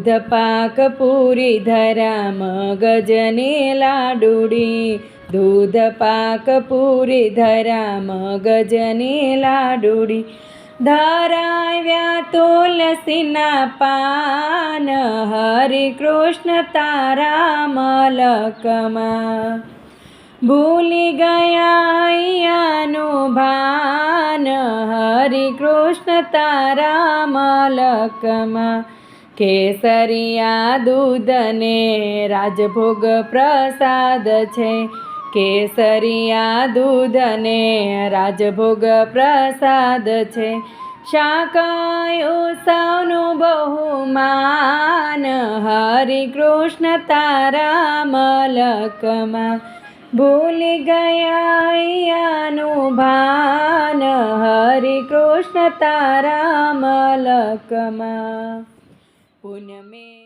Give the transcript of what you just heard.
દૂધ પાક પૂરી ધરા મગજને લાડુડી. દૂધ પાક પૂરી ધરા મગજને લાડુડી ધરાવ્યા તુલસીના પાન હરે કૃષ્ણ તારા મલકમાં. ભૂલી ગયા અહીંયાનું ભાન હરે કૃષ્ણ તારા મલકમાં. કેસરિયા દૂધને રાજભોગ પ્રસાદ છે. કેસરિયા દૂધને રાજભોગ પ્રસાદ છે. શાકાયું સૌનું બહુમાન માન હરિકૃષ્ણ તારા મલકમાં ભૂલી ગયાનું ભાન હરિકૃષ્ણ તારા મલકમાં Bonyamin.